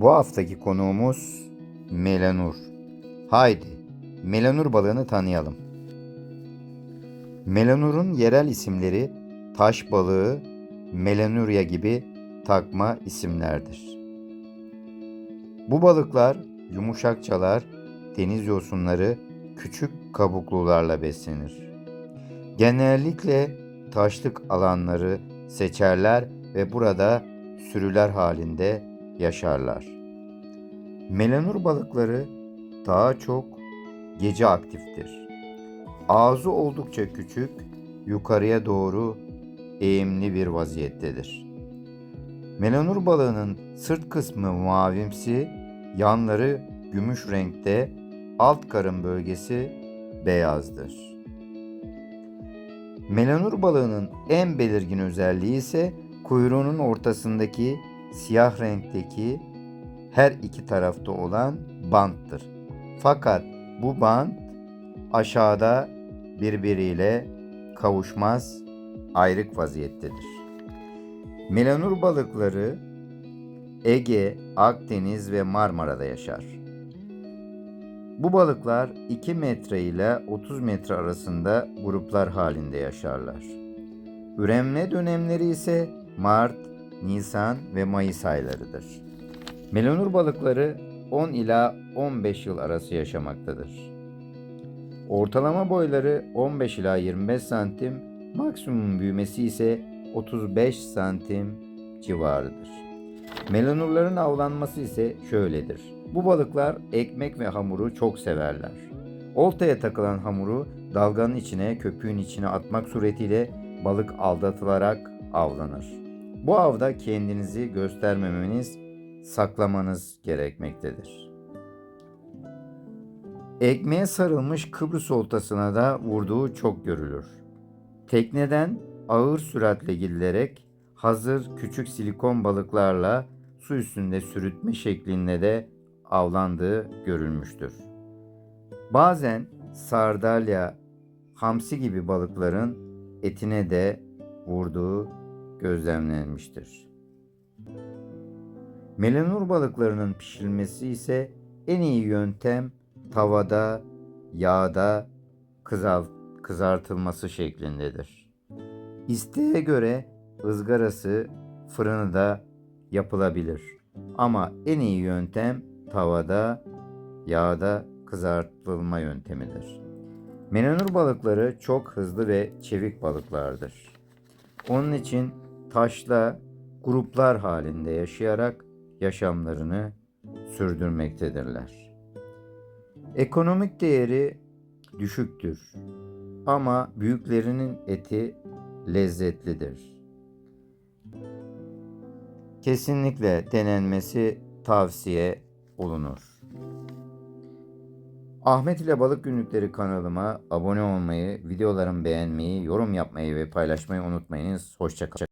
Bu haftaki konuğumuz Melanur. Haydi Melanur balığını tanıyalım. Melanur'un yerel isimleri taş balığı, Melanurya gibi takma isimlerdir. Bu balıklar yumuşakçalar, deniz yosunları, küçük kabuklularla beslenir. Genellikle taşlık alanları seçerler ve burada sürüler halinde yaşarlar. Melanur balıkları daha çok gece aktiftir. Ağzı oldukça küçük, yukarıya doğru eğimli bir vaziyettedir. Melanur balığının sırt kısmı mavimsi, yanları gümüş renkte, alt karın bölgesi beyazdır. Melanur balığının en belirgin özelliği ise kuyruğunun ortasındaki siyah renkteki her iki tarafta olan banttır. Fakat bu bant aşağıda birbiriyle kavuşmaz, ayrık vaziyettedir. Melanur balıkları Ege, Akdeniz ve Marmara'da yaşar. Bu balıklar 2 metre ile 30 metre arasında gruplar halinde yaşarlar. Üremle dönemleri ise Mart, Nisan ve Mayıs aylarıdır. Melanur balıkları 10 ila 15 yıl arası yaşamaktadır. Ortalama boyları 15 ila 25 santim, maksimum büyümesi ise 35 santim civarıdır. Melanurların avlanması ise şöyledir. Bu balıklar ekmek ve hamuru çok severler. Oltaya takılan hamuru dalganın içine, köpüğün içine atmak suretiyle balık aldatılarak avlanır. Bu avda kendinizi göstermemeniz, saklamanız gerekmektedir. Ekmeğe sarılmış Kıbrıs oltasına da vurduğu çok görülür. Tekneden ağır süratle gidilerek hazır küçük silikon balıklarla su üstünde sürütme şeklinde de avlandığı görülmüştür. Bazen sardalya, hamsi gibi balıkların etine de vurduğu gözlemlenmiştir. Melanur balıklarının pişirilmesi ise en iyi yöntem tavada, yağda kızalt, kızartılması şeklindedir. İsteğe göre ızgarası, fırını da yapılabilir. Ama en iyi yöntem tavada, yağda kızartılma yöntemidir. Melanur balıkları çok hızlı ve çevik balıklardır. Onun için taşla gruplar halinde yaşayarak yaşamlarını sürdürmektedirler. Ekonomik değeri düşüktür ama büyüklerinin eti lezzetlidir. Kesinlikle denenmesi tavsiye olunur. Ahmet ile Balık Günlükleri kanalıma abone olmayı, videolarımı beğenmeyi, yorum yapmayı ve paylaşmayı unutmayınız. Hoşçakalın.